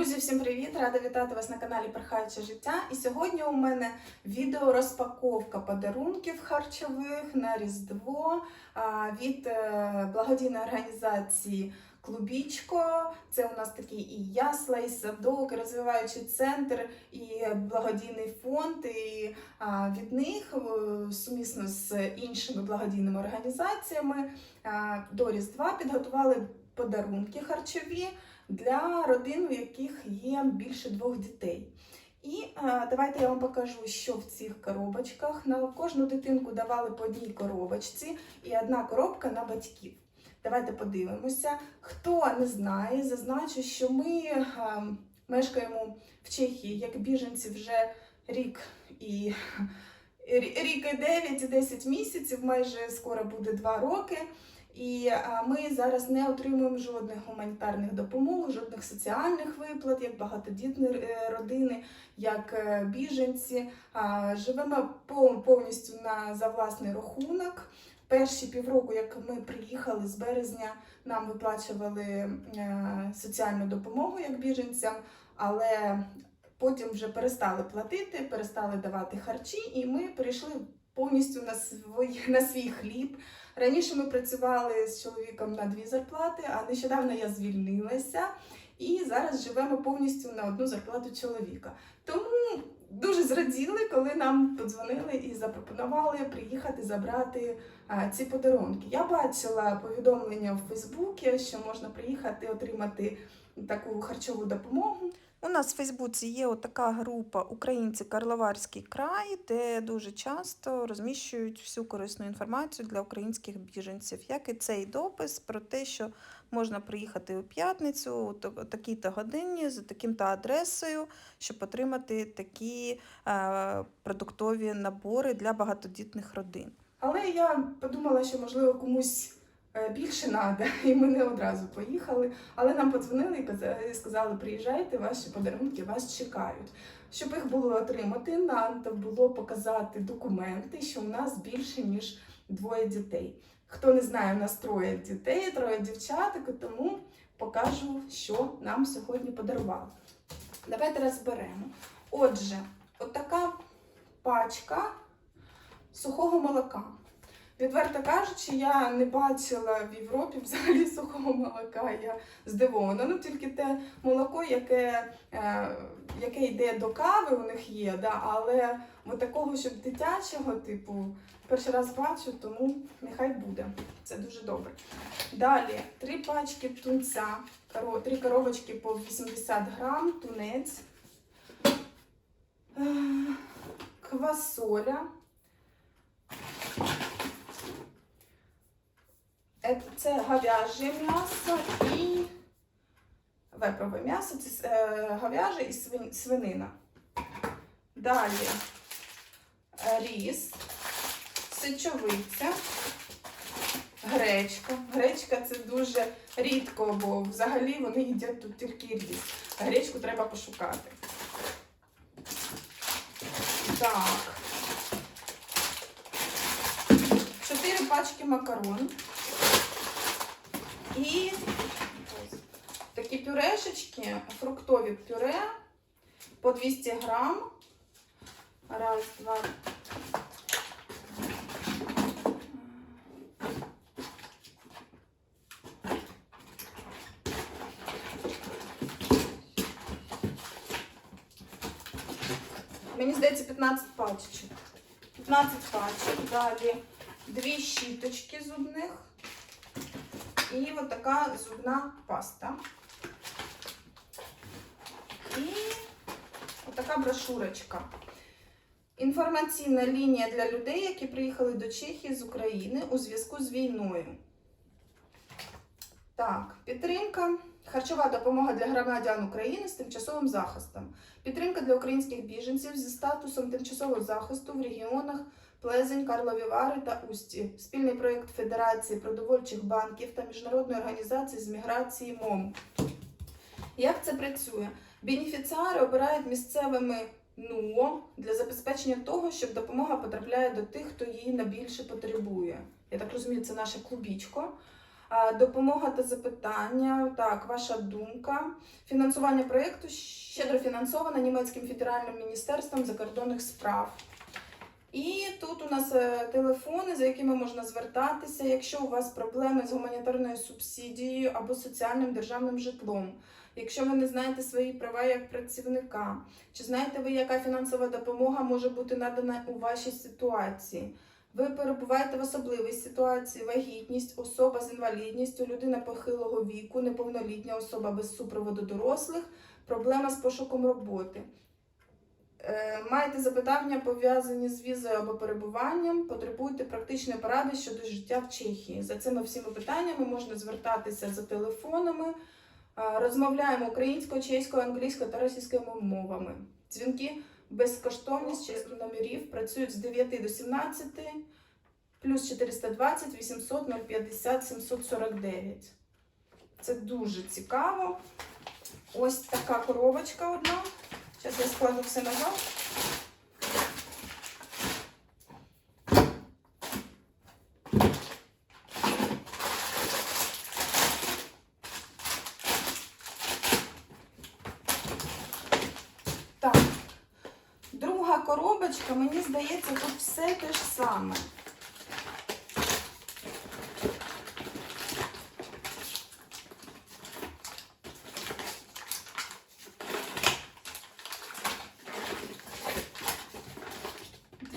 Друзі, всім привіт! Рада вітати вас на каналі Перхаюче життя. І сьогодні у мене відео розпаковка подарунків харчових на Різдво від е, благодійної організації Клубічко. Це у нас такий і ясла, і садок, і розвиваючий центр, і благодійний фонд. І від них е, сумісно з іншими благодійними організаціями до Різдва підготували подарунки харчові для родин, у яких є більше двох дітей. І е, давайте я вам покажу, що в цих коробочках. На кожну дитинку давали по одній коробочці і одна коробка на батьків. Давайте подивимося. Хто не знає, зазначу, що ми е, мешкаємо в Чехії як біженці вже рік і рік і 9 і 10 місяців, майже скоро буде 2 роки. І ми зараз не отримуємо жодних гуманітарних допомог, жодних соціальних виплат, як багатодітні е, родини, як е, біженці. Живемо пов- повністю на за власний рахунок. Перші півроку, як ми приїхали з березня, нам виплачували е, соціальну допомогу як біженцям, але потім вже перестали платити, перестали давати харчі, і ми перейшли повністю на свій, на свій хліб. Раніше ми працювали з чоловіком на дві зарплати, а нещодавно я звільнилася і зараз живемо повністю на одну зарплату чоловіка. Тому дуже зраділи, коли нам подзвонили і запропонували приїхати забрати а, ці подарунки. Я бачила повідомлення в Фейсбуці, що можна приїхати отримати таку харчову допомогу. У нас в Фейсбуці є така група Українці Карловарський край, де дуже часто розміщують всю корисну інформацію для українських біженців, як і цей допис про те, що можна приїхати у п'ятницю у такій-то годині за таким-то адресою, щоб отримати такі е, продуктові набори для багатодітних родин. Але я подумала, що можливо комусь більше треба, і ми не одразу поїхали. Але нам подзвонили і сказали, приїжджайте, ваші подарунки вас чекають. Щоб їх було отримати, нам було показати документи, що у нас більше ніж двоє дітей. Хто не знає, у нас троє дітей, троє дівчаток, тому покажу, що нам сьогодні подарували. Давайте розберемо. Отже, отака пачка сухого молока. Відверто кажучи, я не бачила в Європі взагалі сухого молока. Я здивована. Ну тільки те молоко, яке, е, яке йде до кави, у них є, да, але от такого, щоб дитячого, типу, перший раз бачу, тому нехай буде. Це дуже добре. Далі три пачки тунця, три коробочки по 80 грам, тунець, е, квасоля. Це говяже м'ясо і вепрове м'ясо, це е, говяже і свинина. Далі е, ріс, сечовиця, гречка. Гречка це дуже рідко, бо взагалі вони їдять тут тільки ріс. Гречку треба пошукати. Так. Чотири пачки макарон. І такі пюрешечки, фруктові пюре по 200 грам. Раз, два. Мені здається, 15 пачечок. 15 пачок. Далі дві щіточки зубних. І от така зубна паста. І отака брошурочка. Інформаційна лінія для людей, які приїхали до Чехії з України у зв'язку з війною. Так, підтримка. Харчова допомога для громадян України з тимчасовим захистом. Підтримка для українських біженців зі статусом тимчасового захисту в регіонах Плезень, Карлові Вари та Усті. Спільний проєкт Федерації продовольчих банків та Міжнародної організації з міграції МОМ. Як це працює? Бенефіціари обирають місцевими НУО для забезпечення того, щоб допомога потрапляє до тих, хто її найбільше потребує. Я так розумію, це наше клубічко. Допомога та запитання. Так, ваша думка. Фінансування проєкту щедро фінансовано німецьким федеральним міністерством закордонних справ. І тут у нас е, телефони, за якими можна звертатися, якщо у вас проблеми з гуманітарною субсидією або соціальним державним житлом. Якщо ви не знаєте свої права як працівника, чи знаєте ви, яка фінансова допомога може бути надана у вашій ситуації? Ви перебуваєте в особливій ситуації, вагітність, особа з інвалідністю, людина похилого віку, неповнолітня особа без супроводу дорослих, проблема з пошуком роботи. Е, Маєте запитання пов'язані з візою або перебуванням, потребуєте практичної поради щодо життя в Чехії. За цими всіми питаннями можна звертатися за телефонами. Е, Розмовляємо українською, чеською, англійською та російською мовами. Дзвінки безкоштовні з чеських номерів працюють з 9 до 17, плюс 420 800 050 749. Це дуже цікаво. Ось така коробочка одна. Зараз я складу все назад. Так. Друга коробочка, мені здається, тут все те ж саме.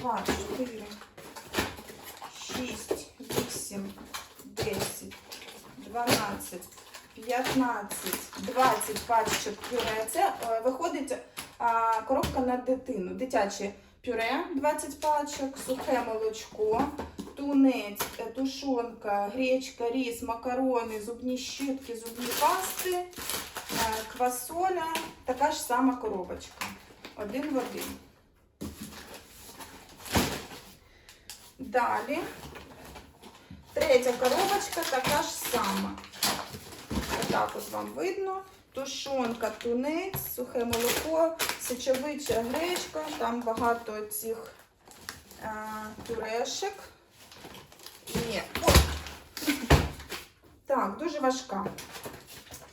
Два, чотири, шість, вісім, десять, дванадцять, п'ятнадцять, двадцять пачок пюре. Це е, виходить а, коробка на дитину. Дитяче пюре 20 пачок, сухе молочко, тунець, е, тушонка, гречка, рис, макарони, зубні щітки, зубні пасти, е, квасоля. Така ж сама коробочка. Один в один. Далі. Третя коробочка така ж сама. Отак от вам видно. Тушонка, тунець, сухе молоко, сечовича гречка, там багато цих е, пюрешек. Ні. Так, дуже важка.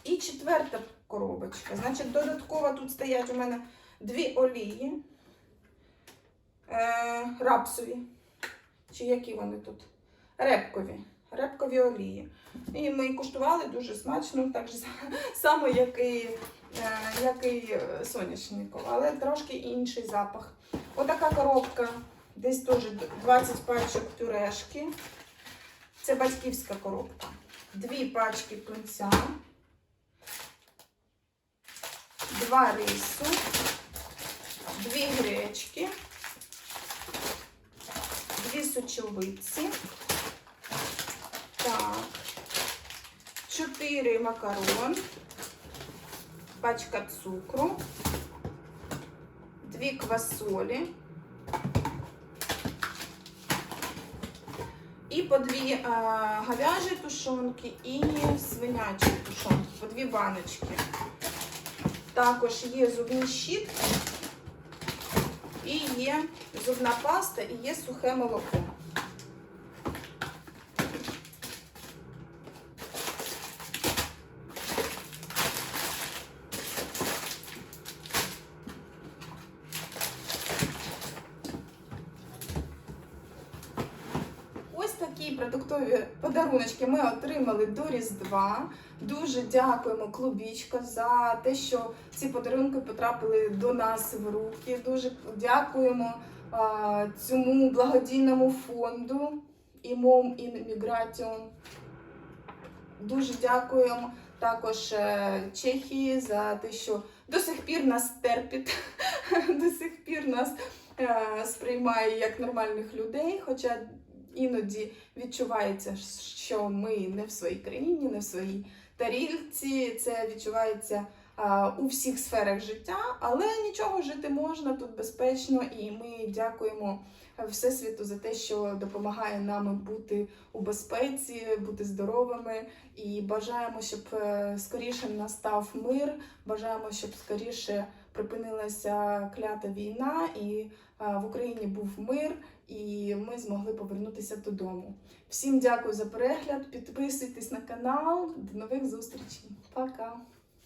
І четверта коробочка. Значить, додатково тут стоять у мене дві олії. Е, рапсові. Чи які вони тут? Репкові. Репкові олії. І ми куштували дуже смачно, так же само, як і, е, як і е, соняшникова, але трошки інший запах. Отака коробка, десь теж 20 пачок пюрешки. Це батьківська коробка. Дві пачки тунця, два рису, дві гречки, дві сочовиці. Так. 4 макарон, пачка цукру, дві квасолі і по дві а, говяжі тушонки і свинячі тушонки, по дві баночки. Також є зубні щітки, і є зубна паста, і є сухе молоко. Ось такі продуктові подаруночки ми отримали до Різдва. Дуже дякуємо клубічка за те, що ці подарунки потрапили до нас в руки. Дуже дякуємо а, цьому благодійному фонду імом Мігратіум. Дуже дякуємо також е, Чехії за те, що до сих пір нас терпить, до сих пір нас е, сприймає як нормальних людей. Хоча іноді відчувається, що ми не в своїй країні, не в своїй тарілці. Це відчувається у всіх сферах життя, але нічого жити можна тут безпечно, і ми дякуємо Всесвіту за те, що допомагає нам бути у безпеці, бути здоровими. І бажаємо, щоб е, скоріше настав мир. Бажаємо, щоб скоріше припинилася клята війна, і е, в Україні був мир, і ми змогли повернутися додому. Всім дякую за перегляд. Підписуйтесь на канал. До нових зустрічей. Пока!